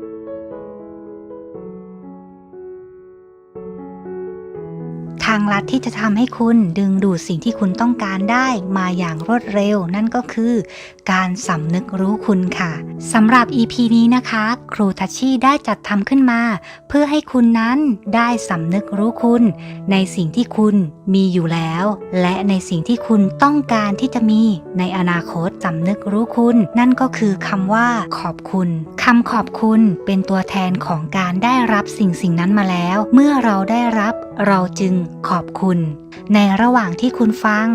Thank you. างลัดที่จะทำให้คุณดึงดูดสิ่งที่คุณต้องการได้มาอย่างรวดเร็ว นั่นก็คือ การสำนึกรู้คุณค่ะสำหรับ EP นี้นะคะ ครูทัชชี่ได้จัดทำขึ้นมา เพื่อให้คุณนั้นได้สำนึกรู้คุณ ในสิ่งที่คุณมีอยู่แล้ว และในสิ่งที่คุณต้องการที่จะมีในอนาคตสำนึกรู้คุณ นั่นก็คือคำว่า ขอบคุณคำขอบคุณเป็นตัวแทนของการได้รับสิ่งสิ่งนั้นมาแล้ว เมื่อเราได้รับเราจึงขอบคุณ ในระหว่างที่คุณฟัง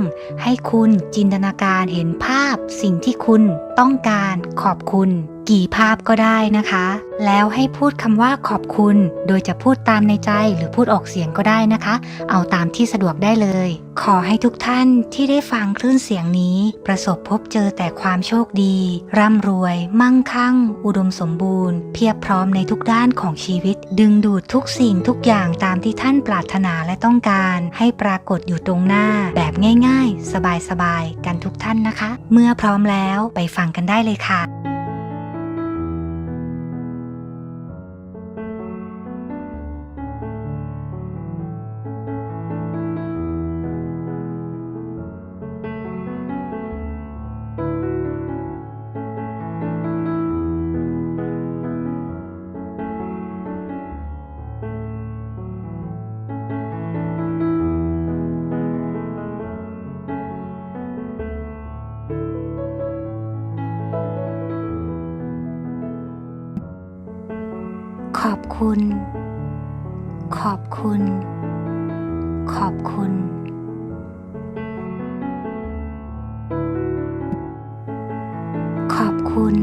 ให้คุณจินตนาการเห็นภาพสิ่งที่คุณต้องการขอบคุณ กี่ภาพก็ได้นะคะ แล้วให้พูดคำว่าขอบคุณ โดยจะพูดตามในใจหรือพูดออกเสียงก็ได้นะคะ เอาตามที่สะดวกได้เลย ขอให้ทุกท่านที่ได้ฟังคลื่นเสียงนี้ ประสบพบเจอแต่ความโชคดี ร่ำรวย มั่งคั่ง อุดมสมบูรณ์ เพียบพร้อมในทุกด้านของชีวิต ดึงดูดทุกสิ่งทุกอย่างตามที่ท่านปรารถนาและต้องการ ให้ปรากฏอยู่ตรงหน้า แบบง่าย ๆ สบายๆกันทุกท่านนะคะ เมื่อพร้อมแล้วไปฟังกันได้เลยค่ะ คุณ ขอบคุณ ขอบคุณ ขอบคุณ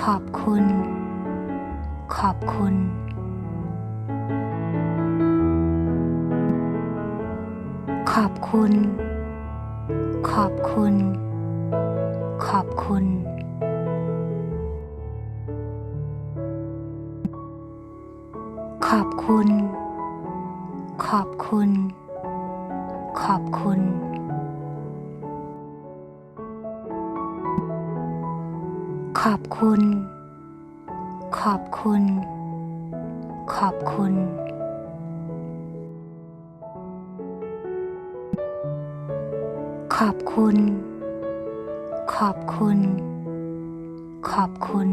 ขอบคุณ ขอบคุณ ขอบคุณ ขอบคุณ ขอบคุณ อบคุณ ขอบคุณ ขอบคุณ ขอบคุณ ขอบคุณ ขอบคุณ ขอบคุณ ขอบคุณ ขอบคุณ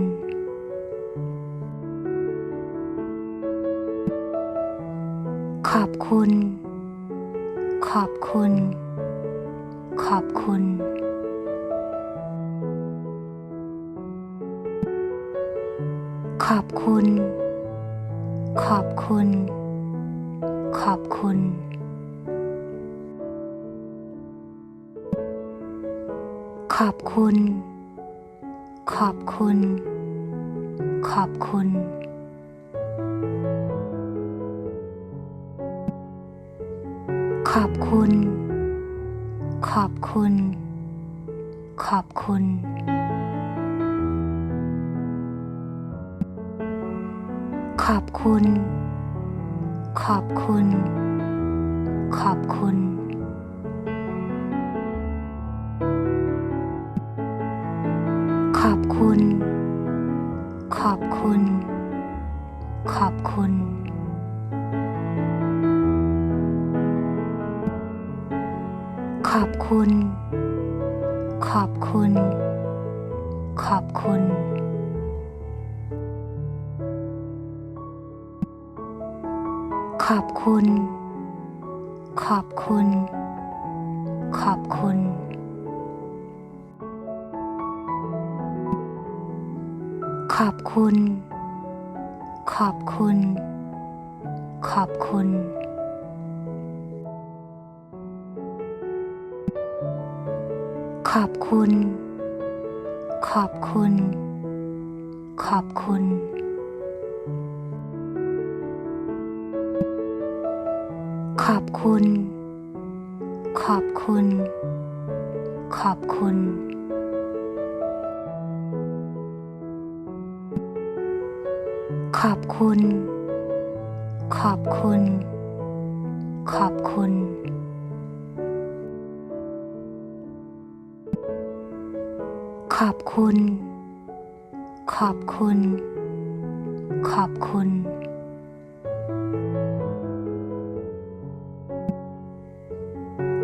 ขอบคุณ ขอบคุณ ขอบคุณ ขอบคุณ ขอบคุณ ขอบคุณ ขอบคุณ ขอบคุณ ขอบคุณ คุณ ขอบคุณ ขอบคุณ ขอบคุณ ขอบคุณ ขอบคุณ คุณ ขอบคุณ ขอบคุณ ขอบคุณ ขอบคุณ ขอบคุณ ขอบคุณ ขอบคุณ ขอบคุณ ขอบคุณ ขอบคุณ ขอบคุณ ขอบคุณ ขอบคุณ ขอบคุณ ขอบคุณ ขอบคุณ ขอบคุณ ขอบคุณ ขอบคุณ ขอบคุณ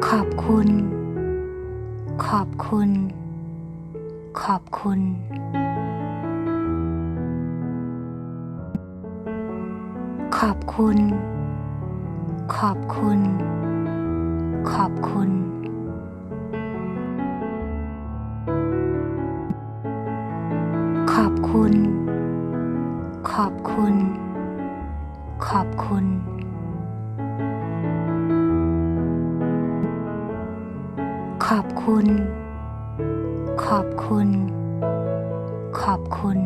ขอบคุณ ขอบคุณ ขอบคุณ ขอบคุณ ขอบคุณ ขอบคุณ ขอบคุณ ขอบคุณ ขอบคุณ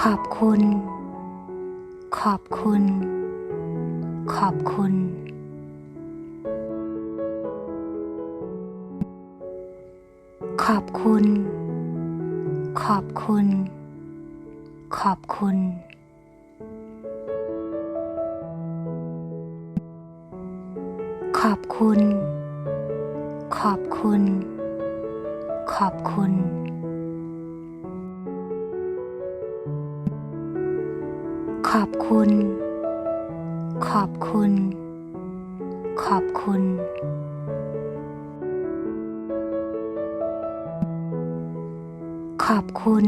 ขอบคุณ ขอบคุณ ขอบคุณ ขอบคุณ ขอบคุณ ขอบคุณ ขอบคุณ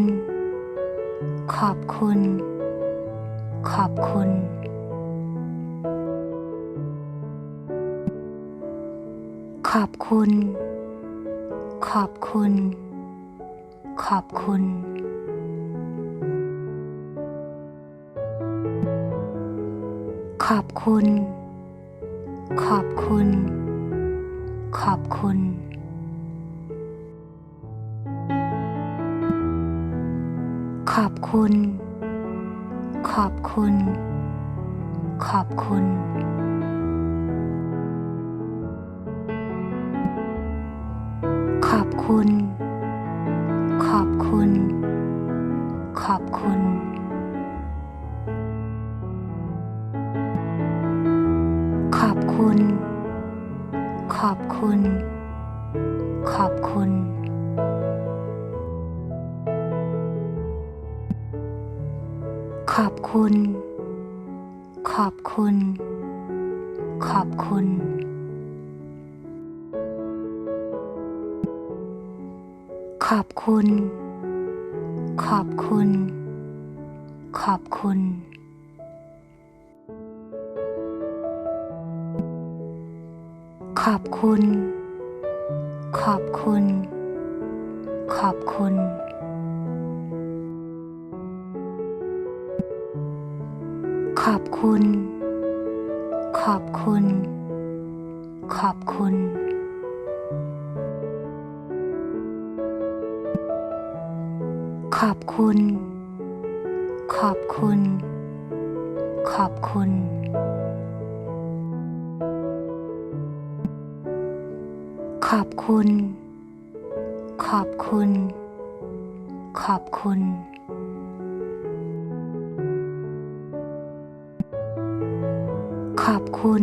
ขอบคุณ ขอบคุณ ขอบคุณ ขอบคุณ ขอบคุณ ขอบคุณ ขอบคุณ ขอบคุณ ขอบคุณ ขอบคุณ ขอบคุณ ขอบคุณ ขอบคุณ ขอบคุณ ขอบคุณ ขอบคุณ ขอบคุณ ขอบคุณ ขอบคุณ ขอบคุณ ขอบคุณ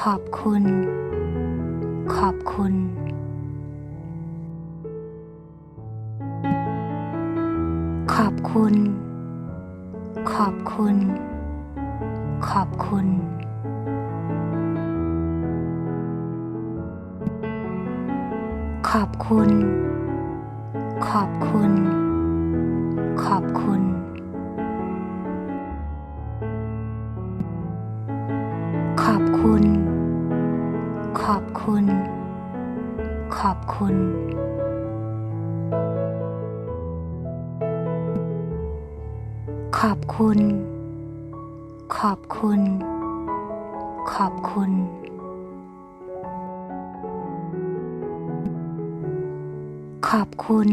ขอบคุณ ขอบคุณ ขอบคุณ ขอบคุณ คุณ ขอบคุณ ขอบคุณ ขอบคุณ ขอบคุณ ขอบคุณ ขอบคุณ ขอบคุณ ขอบคุณ อบคุณ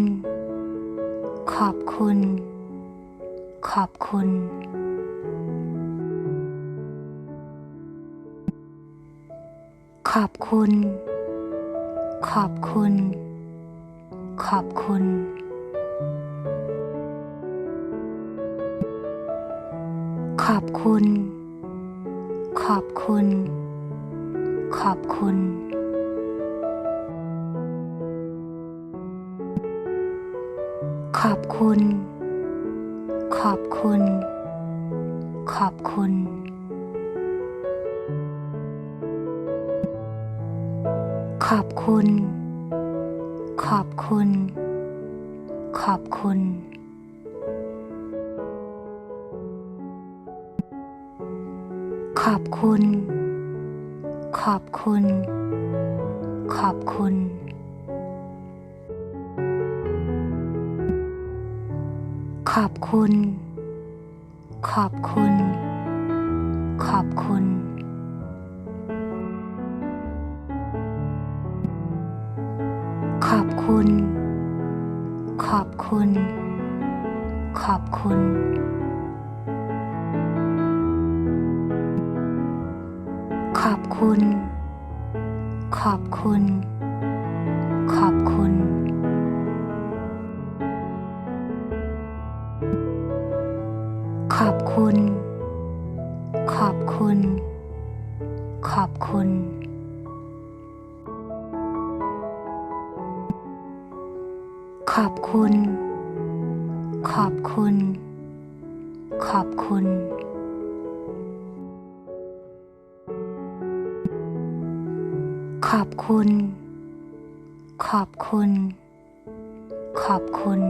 ขอบคุณ ขอบคุณ ขอบคุณ ขอบคุณ ขอบคุณ ขอบคุณ ขอบคุณ ขอบคุณ ขอบคุณ ขอบคุณ ขอบคุณ ขอบคุณ ขอบคุณ ขอบคุณ ขอบคุณ ขอบคุณ ขอบคุณ ขอบคุณ ขอบคุณ ขอบคุณ ขอบคุณ ขอบคุณ ขอบคุณ ขอบคุณ ขอบคุณ ขอบคุณ ขอบคุณ ขอบคุณ ขอบคุณ ขอบคุณ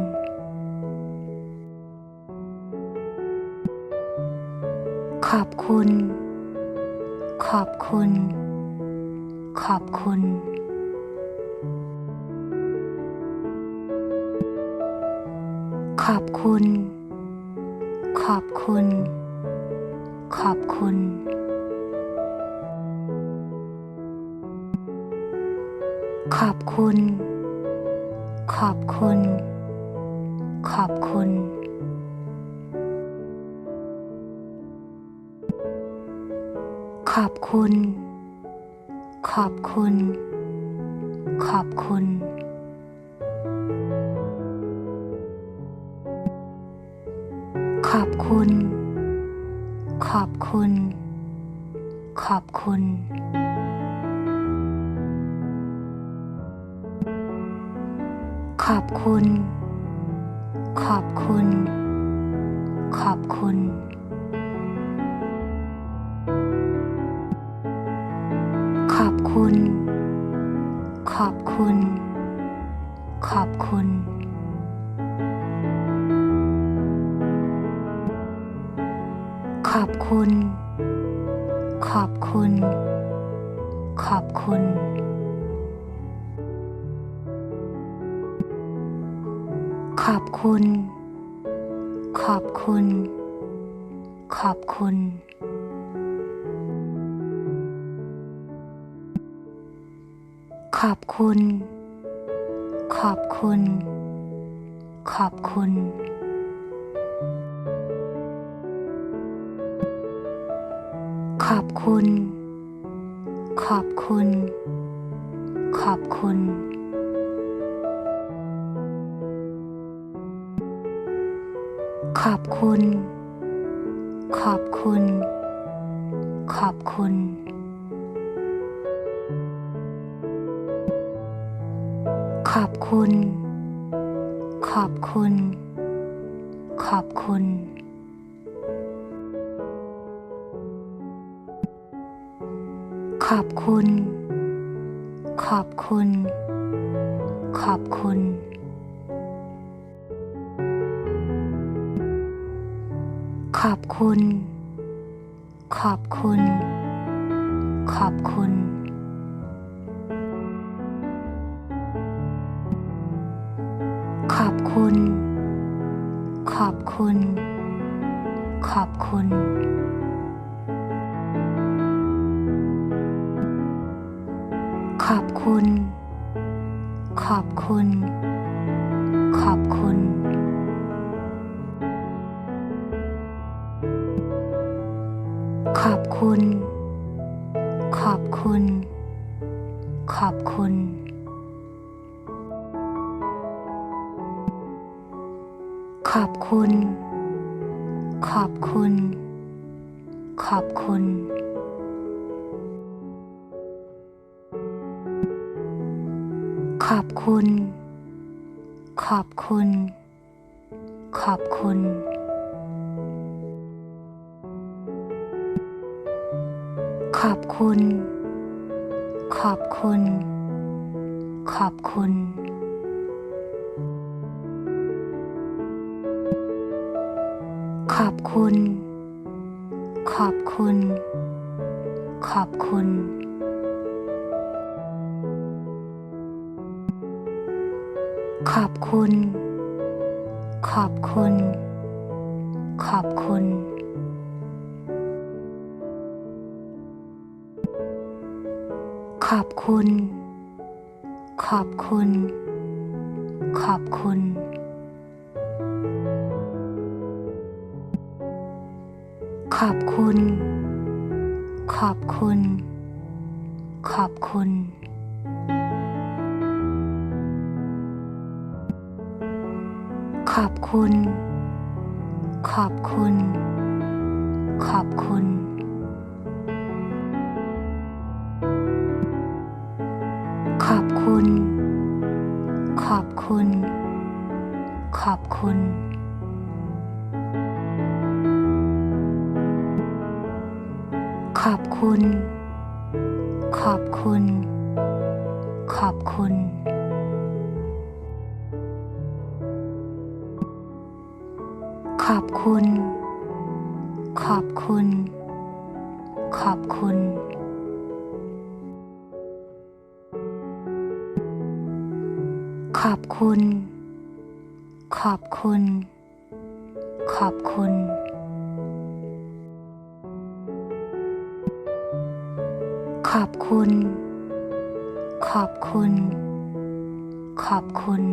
ขอบคุณ ขอบคุณ ขอบคุณ คุณ ขอบคุณ ขอบคุณ ขอบคุณ ขอบคุณ ขอบคุณ ขอบคุณ ขอบคุณ ขอบคุณุณ ขอบคุณ ขอบคุณ ขอบคุณ ขอบคุณ ขอบคุณ ขอบคุณ ขอบคุณขอบคุณ คุณ ขอบคุณ ขอบคุณ ขอบคุณ ขอบคุณ ขอบคุณ ขอบคุณ ขอบคุณ ขอบคุณ ขอบคุณ ขอบคุณ ขอบคุณ ขอบคุณ ขอบคุณ ขอบคุณ ขอบคุณ อบคุณ ขอบคุณ ขอบคุณ ขอบคุณ ขอบคุณ ขอบคุณ ขอบคุณ ขอบคุณ ขอบคุณ ขอบคุณ ขอบคุณ ขอบคุณ ขอบคุณ ขอบคุณ ขอบคุณ ขอบคุณขอบคุณ คุณ ขอบคุณ ขอบคุณ ขอบคุณ ขอบคุณ ขอบคุณ ขอบคุณ ขอบคุณ อบคุณ ขอบคุณ ขอบคุณ ขอบคุณ ขอบคุณ ขอบคุณ ขอบคุณ ขอบคุณ ขอบคุณ คุณ ขอบคุณ ขอบคุณ ขอบคุณ ขอบคุณ ขอบคุณ ขอบคุณ ขอบคุณ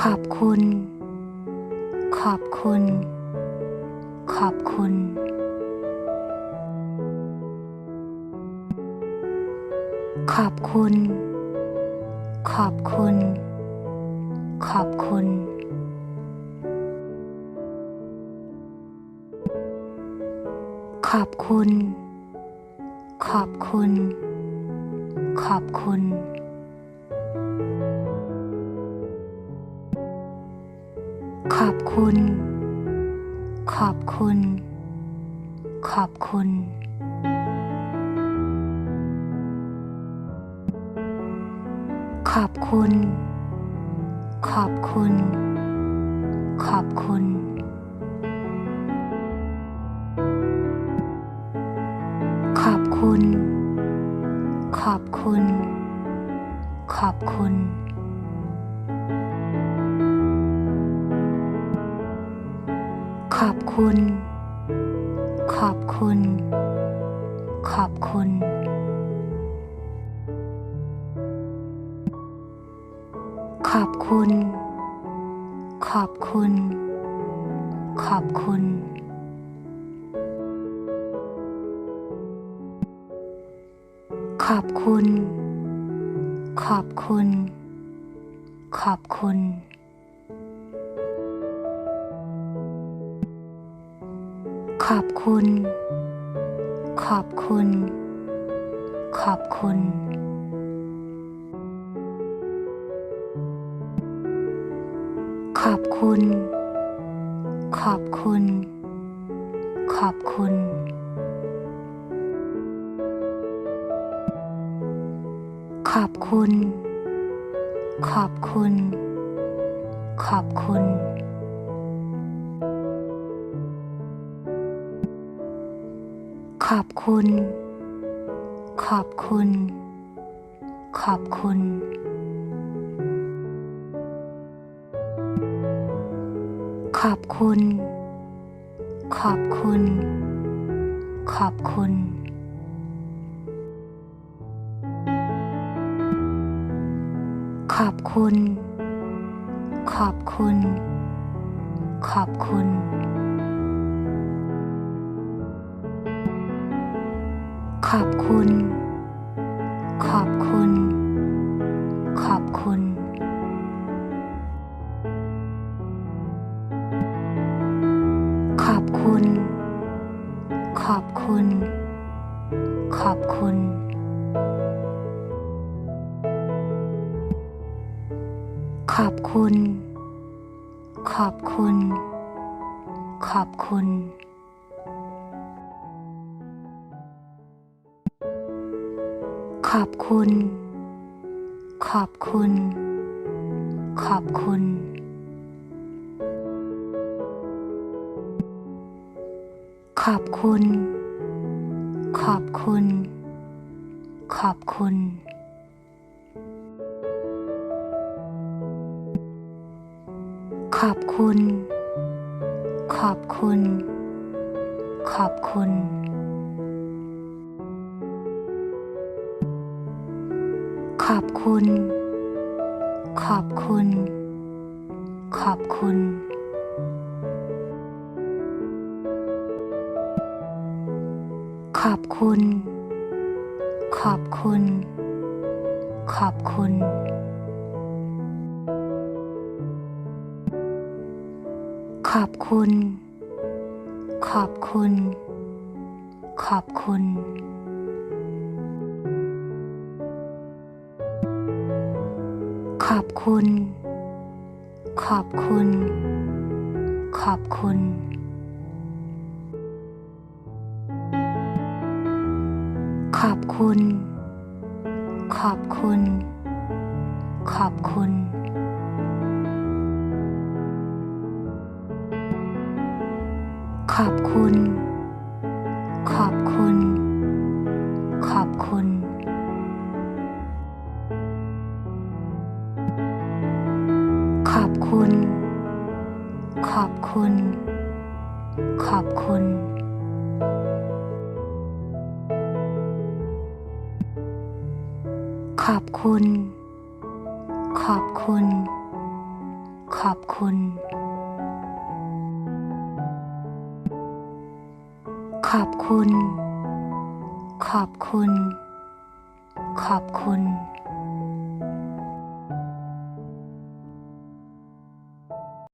ขอบคุณ ขอบคุณ ขอบคุณ ขอบคุณ ขอบคุณ ขอบคุณ ขอบคุณ ขอบคุณ ขอบคุณ ขอบคุณ ขอบคุณ ขอบคุณ ขอบคุณ ขอบคุณ ขอบคุณ ขอบคุณ ขอบคุณ ขอบคุณ ขอบคุณ ขอบคุณ ขอบคุณ ขอบคุณ ขอบคุณ ขอบคุณ ขอบคุณ ขอบคุณ ขอบคุณ ขอบคุณ ขอบคุณ ขอบคุณ คุณ ขอบคุณ ขอบคุณ ขอบคุณ ขอบคุณ ขอบคุณ ขอบคุณ ขอบคุณ ขอบคุณ ขอบคุณ ขอบคุณ ขอบคุณ ขอบคุณ ขอบคุณ ขอบคุณ ขอบคุณ ขอบ ขอบคุณ ขอบคุณ ขอบคุณ ขอบคุณ ขอบคุณ ขอบคุณ ขอบคุณ ขอบคุณ คุณ ขอบคุณ ขอบคุณ ขอบคุณ ขอบคุณ ขอบคุณ ขอบคุณ ขอบคุณ ขอบคุณ ขอบคุณ ขอบคุณ ขอบคุณ ขอบคุณ ขอบคุณ ขอบคุณ ขอบคุณ ขอบคุณ